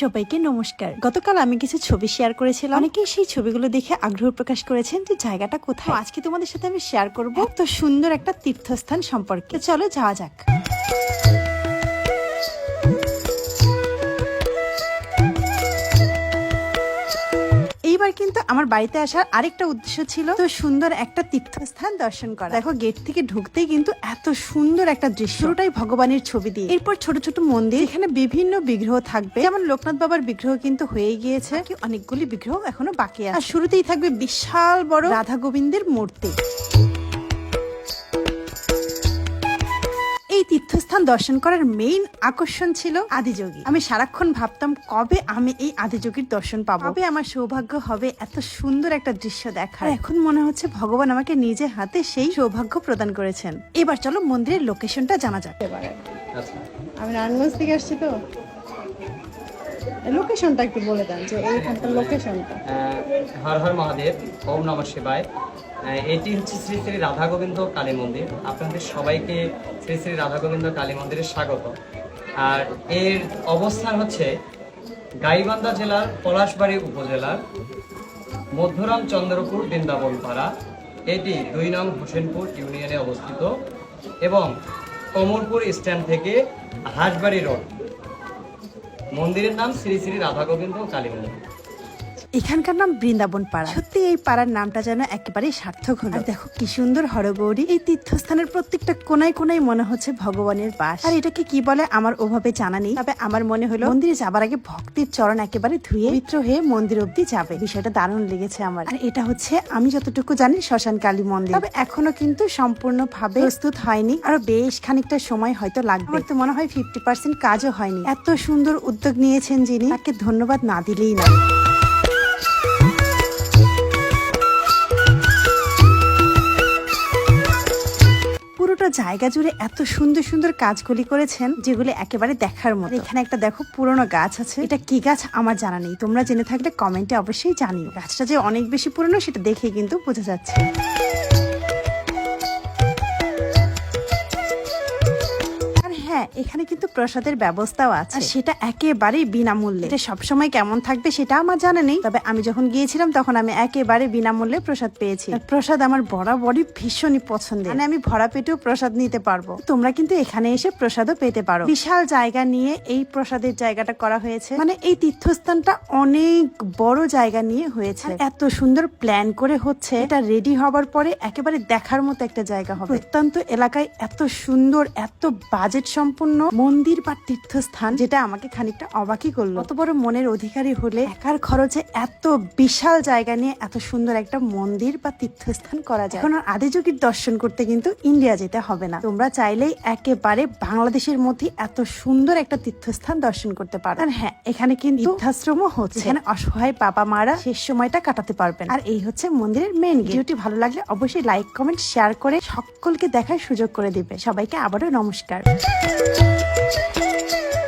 সবাইকে নমস্কার। গতকাল আমি কিছু ছবি শেয়ার করেছিলাম। অনেকেই সেই ছবিগুলো দেখে আগ্রহ প্রকাশ করেছেন যে জায়গাটা কোথায়। আজকে তোমাদের সাথে আমি শেয়ার করব তো সুন্দর একটা তীর্থস্থান সম্পর্কে। চলো যাওয়া যাক। আমার বাড়িতে আসার আরেকটা উদ্দেশ্য ছিল তো সুন্দর একটা তীর্থস্থান দর্শন করা। দেখো, গেট থেকে ঢুকতেই কিন্তু এত সুন্দর একটা দৃশ্য। ওটাই ভগবানের ছবি দিয়ে। এরপর ছোট ছোট মন্দির এখানে বিভিন্ন বিগ্রহ থাকবে। যেমন লোকনাথ বাবার বিগ্রহ কিন্তু হয়ে গিয়েছে। কি অনেকগুলি বিগ্রহ এখনও বাকি আছে। আর শুরুতেই থাকবে বিশাল বড় রাধা গোবিন্দের মূর্তি। এই তীর্থস্থান দর্শন করার মেইন আকর্ষণ ছিল আদিযোগী আমি সারাক্ষণ ভাবতাম, কবে আমি এই আদিযোগীর দর্শন পাবো? কবে আমার সৌভাগ্য হবে? এত সুন্দর একটা দৃশ্য দেখার। এখন মনে হচ্ছে ভগবান আমাকে নিজে হাতে সেই সৌভাগ্য প্রদান করেছেন। এবার চলো মন্দিরের লোকেশনটা জানা যাক। আমি নারায়ণগঞ্জ থেকে আসছি তো। লোকেশনটা একটু বলে দেন যে এইখানকার লোকেশনটা হর হর মহাদেব, ওম নম শিবায়। এটি হচ্ছে শ্রী শ্রী রাধা গোবিন্দ কালী মন্দির। আপনাদের সবাইকে শ্রী শ্রী রাধা গোবিন্দ কালী মন্দিরে স্বাগত। আর এর অবস্থান হচ্ছে গাইবান্ধা জেলার পলাশবাড়ি উপজেলার মধ্যরাম চন্দ্রপুর বৃন্দাবন পাড়া এটি দুই নং হোসেনপুর ইউনিয়নে অবস্থিত এবং কমলপুর স্ট্যান্ড থেকে হাঁসবাড়ি রোড। মন্দিরের নাম শ্রী শ্রী রাধা গোবিন্দ কালী মন্দির এখানকার নাম বৃন্দাবন পাড়া। সত্যি এই পাড়ার নামটা যেন একেবারেই সার্থক হলো। দেখো কি সুন্দর হরগৌরী। এই তীর্থস্থানের প্রত্যেকটা কোনায় কোনায় মনে হচ্ছে ভগবানের বাস। আর এটাকে কি বলে আমার ওভাবে জানা নেই। তবে আমার মনে হলো মন্দিরে যাবার আগে ভক্তির চরণ একেবারে ধুয়ে পবিত্র হয়ে মন্দির অব্দি যাবে। বিষয়টা দারুণ লেগেছে আমার। আর এটা হচ্ছে আমি যতটুকু জানি শ্মশান কালী মন্দির। তবে এখনও কিন্তু সম্পূর্ণ ভাবে প্রস্তুত হয়নি। আরও বেশ খানিকটা সময় হয়তো লাগবে। তো মনে হয় ফিফটি পার্সেন্ট কাজও হয়নি। এত সুন্দর উদ্যোগ নিয়েছেন যিনি, তাকে ধন্যবাদ না দিলেই না পুরোটা জায়গা জুড়ে এত সুন্দর সুন্দর কাজগুলি করেছেন, যেগুলি একেবারে দেখার মতো। এখানে একটা দেখো, পুরনো গাছ আছে। এটা কি গাছ আমার জানা নেই। তোমরা জেনে থাকলে কমেন্টে অবশ্যই জানিও। গাছটা যে অনেক বেশি পুরনো, সেটা দেখে কিন্তু বোঝা যাচ্ছে। হ্যাঁ এখানে কিন্তু প্রসাদের ব্যবস্থাও আছে। আর সেটা একেবারেই বিনামূল্যে। এটা সবসময় কেমন থাকবে সেটা আমার জানা নেই। তবে আমি যখন গিয়েছিলাম তখন আমি একেবারে বিনামূল্যে প্রসাদ পেয়েছি। প্রসাদ আমার বরাবরই ভীষণই পছন্দের। মানে আমি ভরা পেটেও প্রসাদ নিতে পারব। তোমরা কিন্তু এখানে এসে প্রসাদও পেতে পারো। বিশাল জায়গা নিয়ে এই প্রসাদের জায়গাটা করা হয়েছে। মানে এই তীর্থস্থানটা অনেক বড় জায়গা নিয়ে হয়েছে। এত সুন্দর প্ল্যান করে হচ্ছে। এটা রেডি হবার পরে একেবারে দেখার মতো একটা জায়গা হবে। প্রত্যন্ত এলাকায় এত সুন্দর এত বাজেট সম্পন্ন মন্দির বা তীর্থস্থান যেটা আমাকে খানিকটা অবাকই করল। কত বড় মনের অধিকারী হলে একার খরচে এত বিশাল জায়গা নিয়ে এত সুন্দর একটা মন্দির বা তীর্থস্থান করা যায়। এখন আদিযোগীর দর্শন করতে কিন্তু ইন্ডিয়া যেতে হবে না। তোমরা চাইলেই একেবারে বাংলাদেশের মধ্যে এত সুন্দর একটা তীর্থস্থান দর্শন করতে পারো। আর হ্যাঁ এখানে কিন্তু বৃদ্ধাশ্রমও হচ্ছে। এখানে অসহায় বাবা মারা শেষ সময়টা কাটাতে পারবেন আর এই হচ্ছে মন্দিরের মেন ভিডিওটি ভালো লাগলে অবশ্যই লাইক কমেন্ট শেয়ার করে সকলকে দেখার সুযোগ করে দিবে। সবাইকে আবারও নমস্কার। 真真真真。